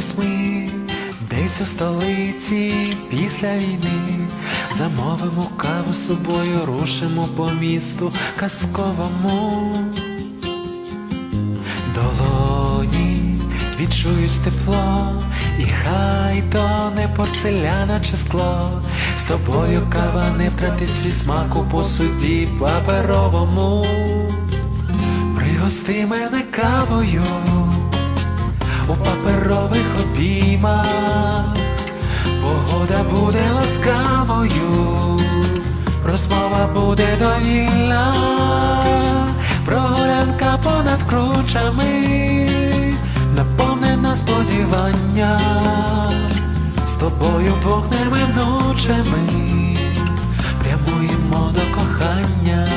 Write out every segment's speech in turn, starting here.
Зустрінемось ми десь у столиці після війни. Замовимо каву собою, рушимо по місту казковому. Долоні відчують тепло, і хай то не порцеляна чи скло. З тобою кава не втратить свій смак у посуді паперовому. Пригости мене кавою у паперових обіймах. Погода буде ласкавою, розмова буде довільна, прогулянка понад кручами, наповнена сподівання, з тобою вдвох неминучими, прямуємо до кохання.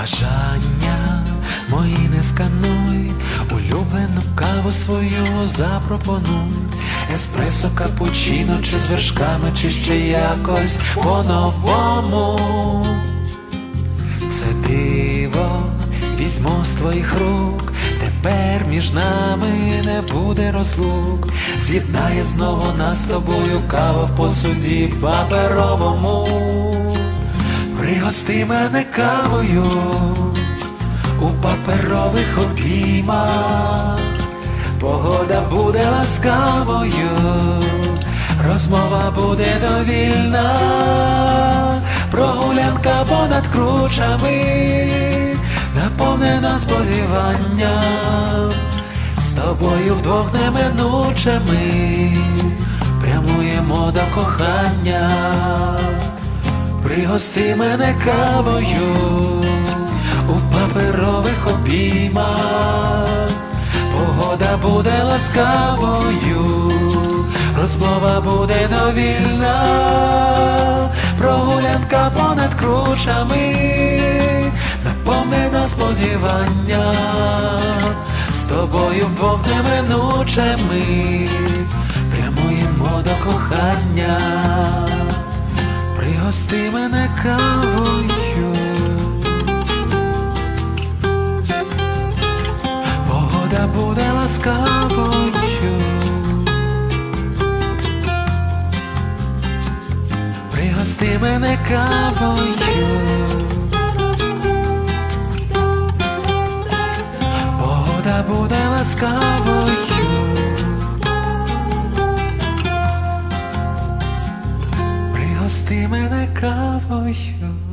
Бажання мої не скануй, улюблену каву свою запропонуй, еспресо, капучино, чи з вершками, чи ще якось по-новому. Це диво візьму з твоїх рук, тепер між нами не буде розлук. З'єднає знову нас з тобою кава в посуді паперовому. Пригости мене кавою у паперових обіймах. Погода буде ласкавою, розмова буде довільна, прогулянка понад кручами, наповнена сподіванням, з тобою вдвох неминучими, прямуємо до кохання. Пригости мене кавою у паперових обіймах. Погода буде ласкавою, розмова буде довільна, прогулянка понад кручами, наповнена сподівання, з тобою вдвох неминучими, прямуємо до кохання. Пригости мене кавою. Погода буде ласкавою. Пригости мене кавою. Погода буде ласкавою. Пригости мене кавою.